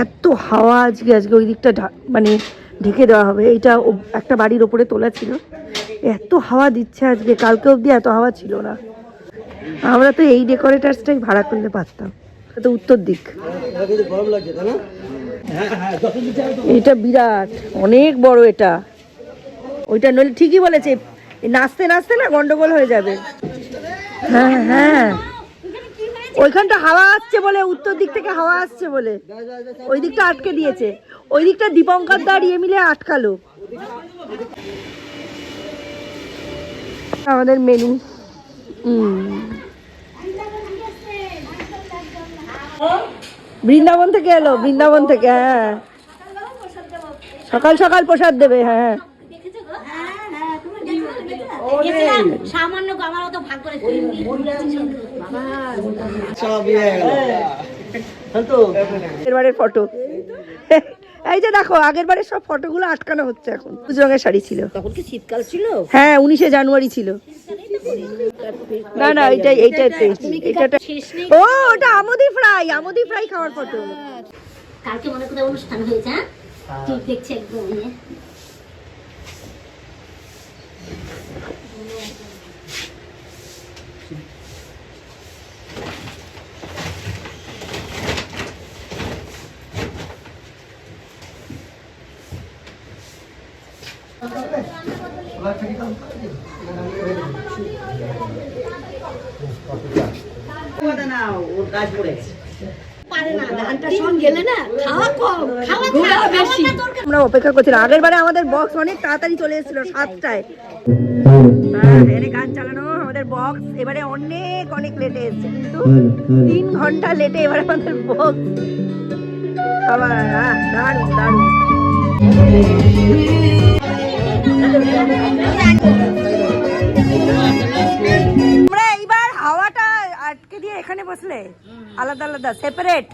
এত হাওয়া আজকে আজকে ওই দিকটা মানে ঢেকে দেওয়া হবে। এটা একটা বাড়ির ওপরে তোলা ছিল। এত হাওয়া দিচ্ছে আজকে, কালকে অবধি এত হাওয়া ছিল না। আমরা তো এই ডেকোরেটার্সটাই ভাড়া করলে পারতাম। তো উত্তর দিক। এটা বিরাট, অনেক বড় এটা। ওইটা নইলে ঠিকই বলেছে, নাচতে নাচতে না গন্ডগোল হয়ে যাবে। হ্যাঁ হ্যাঁ। ওইখানটা হাওয়া আসছে বলে, উত্তর দিক থেকে হাওয়া আসছে বলে। ওই দিকটা আটকে দিয়েছে। ওই দিকটা দীপঙ্কর দাঁড়িয়ে মিলে আটকালো। আমাদের মেনু। বৃন্দাবন থেকে এলো, বৃন্দাবন থেকে হ্যাঁ। সকাল সকাল প্রসাদ দেবে হ্যাঁ। গেছিলাম, সামান্য আমার অত ভাগ করে বাবা ফটো। এই যে দেখো আগের বারের সব ফটোগুলো আটকানো হচ্ছে এখন। রঙের শাড়ি ছিল। তখন কি শীতকাল ছিল? হ্যাঁ উনিশে জানুয়ারি ছিল। না না এইটাই এইটাতে ও ওটা আমদি ফ্রাই আমদি ফ্রাই খাওয়ার ফটো। কালকে মনে করে অনুষ্ঠান হয়েছে হ্যাঁ? তুই দেখছি একদম ইয়ে। পারে না গানটা শুন গেলে না খাওয়া কম খাওয়া খাওয়া বেশি আমরা অপেক্ষা করছিলাম। আগের বারে আমাদের বক্স অনেক তাড়াতাড়ি চলে এসেছিল সাতটায়। গান চালানো, আমাদের বক্স এবারে অনেক অনেক লেটে এসেছে। কিন্তু তিন ঘণ্টা লেটে এবারে আমাদের বক্স হ্যাঁ দারুণ দারুণ। আমরা এইবার হাওয়াটা আটকে দিয়ে এখানে বসলে? আলাদা আলাদা সেপারেট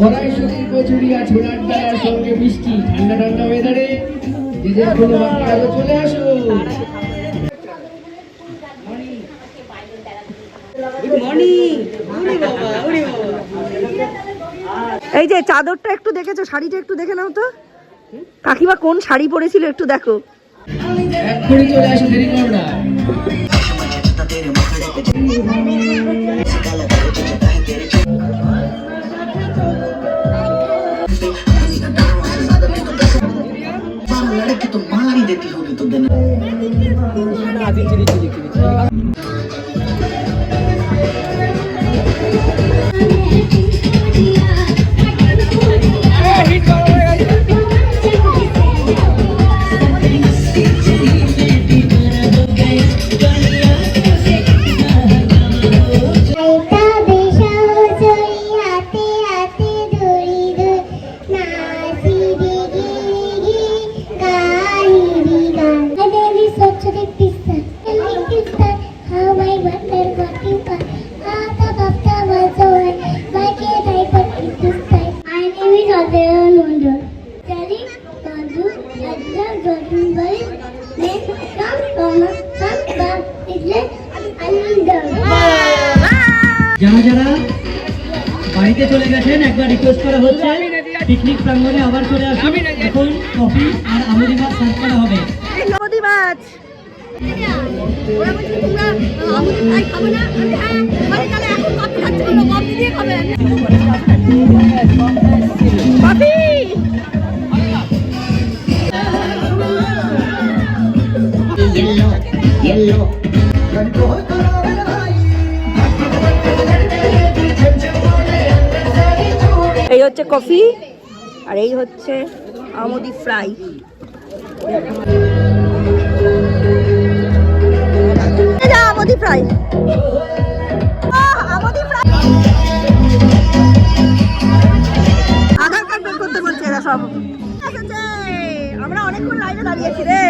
কড়াইশুটির কচুরি আর ছোলার ডাল সঙ্গে মিষ্টি ঠান্ডা ঠান্ডা ওয়েদারে যে যে কোনো বাকি চলে আসো এই যে চাদরটা একটু দেখেছ? শাড়িটা একটু দেখে নাও তো। কাকিমা কোন শাড়ি পরেছিল একটু দেখো এক্ষুনি চলে আসো দেরি করো না लड़की तो मार ही देती होगी तो देने যারা যারা বাড়িতে চলে গেছেন একবার রিকোয়েস্ট করা হচ্ছে। পিকনিক প্রাঙ্গণে আবার চলে আসুন। এখন কফি আর আমুদি ভাত সার্ভ করা হবে। মাছ কফি এই হচ্ছে কফি আর এই হচ্ছে আমদি ফ্রাই। আমদি ফ্রাই। করতে সব। আমরা অনেকক্ষণ লাইনে দাঁড়িয়েছি রে।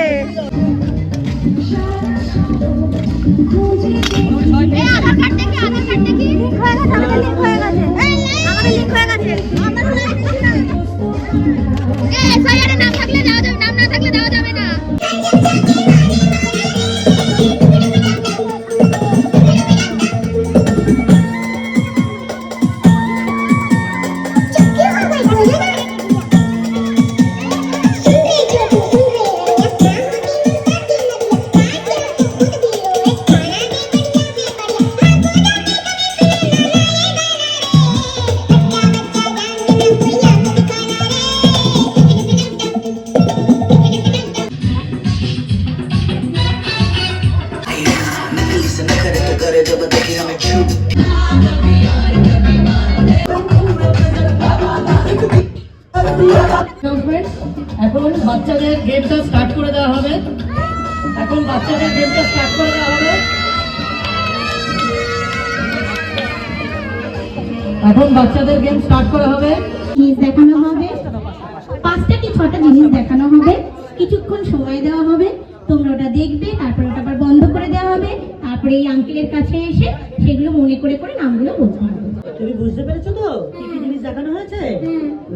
বাচ্চাদের গেমটা স্টার্ট করে দেওয়া হবে। এখন বাচ্চাদের গেমটা স্টার্ট করে দেওয়া হবে। এখন বাচ্চাদের গেম স্টার্ট করা হবে। জিনিস দেখানো হবে। পাঁচটা কি ছটা জিনিস দেখানো হবে। কিছুক্ষণ সময় দেওয়া হবে। তোমরা ওটা দেখবে তারপরে ওটা আবার বন্ধ করে দেওয়া হবে। তারপরে এই আঙ্কেলের কাছে এসে সেগুলো মনে করে করে নামগুলো বলতে হবে। তুমি বুঝতে পেরেছ তো? কি কি জিনিস দেখানো হয়েছে?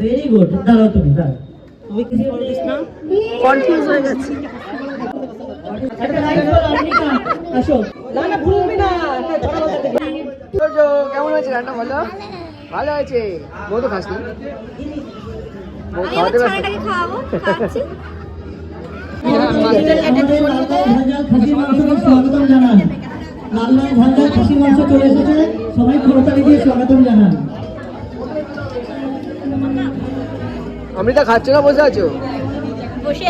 ভেরি গুড দাঁড়াও তুমি দাঁড়াও। কনফিউজ হয়ে গেছে। কেমন হয়েছে রান্না ভালো ভালো হয়েছে। খাওয়াতে লাল লাল মাংস চলে এসেছে। সবাই করতালি দিয়ে স্বাগতম জানান। অমৃতা খাচ্ছ না বসে আছো?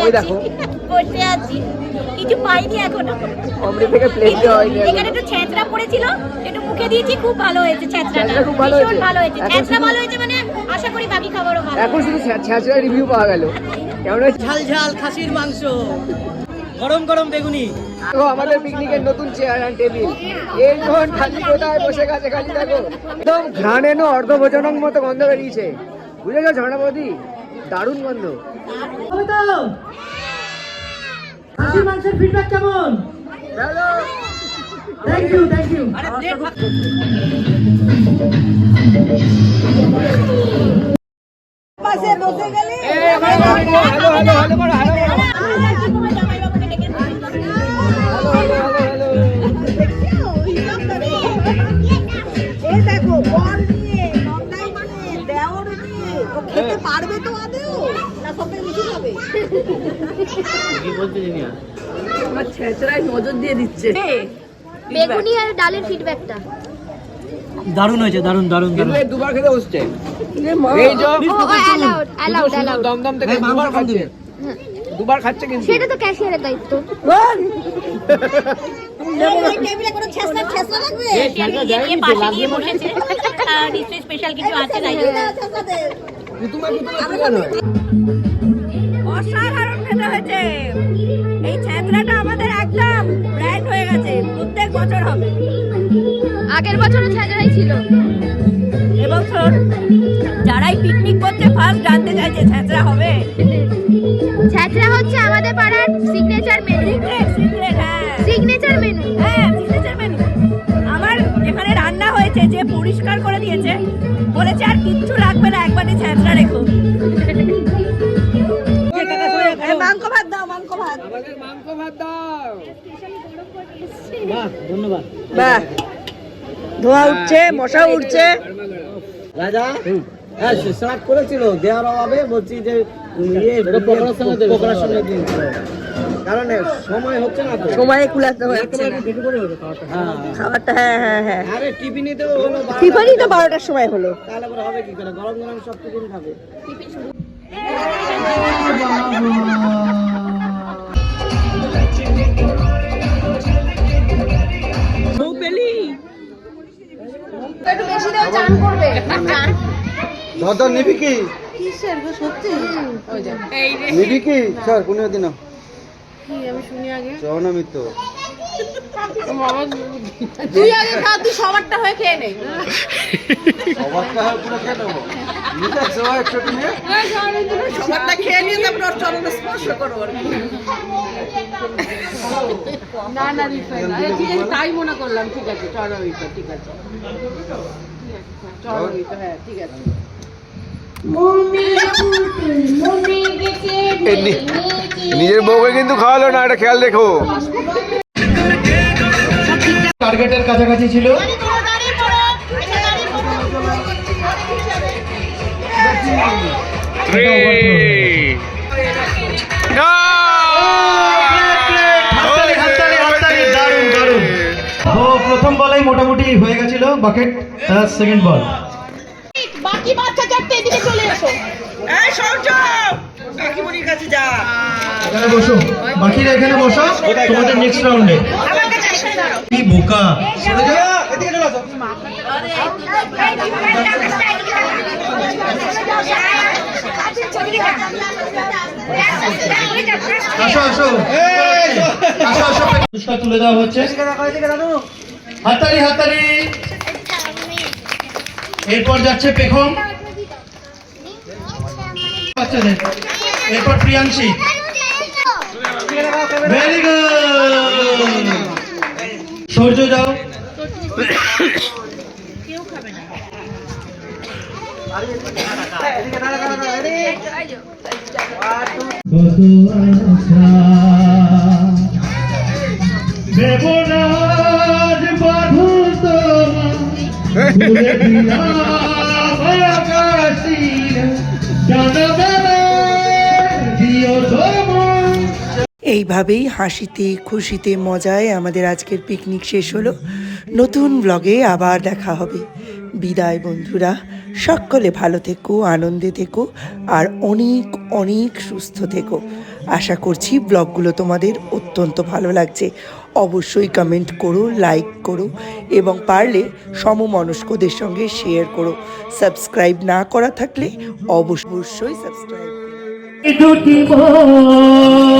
ওই দেখো। বসে আছি। কিছু পাইনি এখনও। অমৃতাকে প্লেট দেওয়া হয়নি এখানে একটু ছেঁচড়া পড়েছিল একটু মুখে দিয়েছি খুব ভালো হয়েছে ছেঁচড়াটা। খুব ভালো হয়েছে? ভালো হয়েছে। এখন ছেঁচড়া ভালো হয়েছে মানে আশা করি বাকি খাবারও ভালো এখন শুধু ছ্যাঁচড়া রিভিউ পাওয়া গেল। কেমন হয়েছে? ঝাল ঝাল খাসির মাংস। গরম গরম বেগুনি। দেখো আমাদের পিকনিকের নতুন চেয়ার অ্যান্ড টেবিল খালি কোথায় বসে গেছে খালি দেখো। একদম ঘ্রাণেনো অর্ধভোজনং মতো গন্ধ বেরিয়েছে। বুঝেছ ঝর্ণা বৌদি দারুণ গন্ধ হবে তো খাসির মাংসের ফিডব্যাক কেমন? থ্যাংক ইউ থ্যাংক ইউ আমার ছেঁচড়ায় নজর দিয়ে দিচ্ছে। বেগুনি আর ডালের ফিডব্যাকটা দারুণ হয়েছে দারুণ দারুণ দারুণ। দুবার খেতে বসছে। এই যে দমদম থেকে দুবার খাচ্ছে। দুবার খাচ্ছে কিন্তু। সেটা তো ক্যাশিয়ারের দায়িত্ব। স্পেশাল কিছু আছে অসাধারণ খেতে হয়েছে। এই ছেঁচড়াটা আমাদের একদম ব্র্যান্ড হয়ে গেছে। প্রত্যেক বছর হবে। আগের বছরও ছাজারাই ছিল। এবছর যারাই পিকনিক করছে ফার্স্ট জানতে চাইছে ছেঁচড়া হবে। ছ্যাঁচড়া হচ্ছে আমাদের পাড়ার সিগনেচার মেনু সিক্রেট হ্যাঁ। সিগনেচার মেনু হ্যাঁ সিগনেচার মেনু আমার যেখানে রান্না হয়েছে যে পরিষ্কার করে দিয়েছে। বলেছে আর কিচ্ছু লাগবে না একবারই ছেঁচড়া রেখো। ধন্যবাদ বাহ। ধোঁয়া উঠছে মশা উঠছে। রাজা হ্যাঁ স্টার্ট করেছিল দেওয়ার অভাবে বলছি যে ইয়ে পকোড়ার সঙ্গে দিন। কারণ সময় হচ্ছে না তো। সময়ে কুলাতে হচ্ছে হ্যাঁ। খাবারটা হ্যাঁ হ্যাঁ হ্যাঁ। আরে হলো বারোটা। তো বারোটার সময় হলো। তাহলে পরে হবে কি করে? গরম গরম সব টিফিন খাবে। দাদা নিবি কি? কিসের গো সত্যি? নিবি কি? স্যার কোনো দিন। আমি শুনি আগে। মিত্র। তুই আগে খা তুই সবারটা হয়ে খেয়ে নে। হয়ে পুরো খেয়ে নেব। সবারটা খেয়ে নিয়ে তারপর ওর চরণে স্পর্শ করব। না না রিফাইন ঠিক আছে তাই মনে করলাম। ঠিক আছে চরণিত ঠিক আছে। হ্যাঁ ঠিক আছে। নিজের বউকে কিন্তু খাওয়ালো না এটা খেয়াল রেখো। টার্গেটের কাছাকাছি ছিল। ও প্রথম বলেই মোটামুটি হয়ে গেছিল বাকেট সেকেন্ড বল বাকি বাচ্চা চারটে এদিকে চলে এসো। এখানে বসো। বাকিরা এখানে বসো। তোমাদের নেক্সট রাউন্ডে কি বোকা? আসো। আসো আসো। আসো পুরস্কার তুলে দেওয়া হচ্ছে। হাততালি হাততালি। এরপর যাচ্ছে পেখম। বাচ্চাদের। এরপর প্রিয়াংশী। ভেরি গুড সূর্য যাও। দেবরাজ আকাশীর জানাবে এইভাবেই হাসিতে, খুশিতে, মজায় আমাদের আজকের পিকনিক শেষ হলো। নতুন ব্লগে আবার দেখা হবে। বিদায় বন্ধুরা, সকলে ভালো থেকো, আনন্দে থেকো, আর অনেক অনেক সুস্থ থেকো। আশা করছি ব্লগগুলো তোমাদের অত্যন্ত ভালো লাগছে। অবশ্যই কমেন্ট করো লাইক করো, এবং পারলে সমমনস্কদের সঙ্গে শেয়ার করো। সাবস্ক্রাইব না করা থাকলে অবশ্যই সাবস্ক্রাইব দুটি মন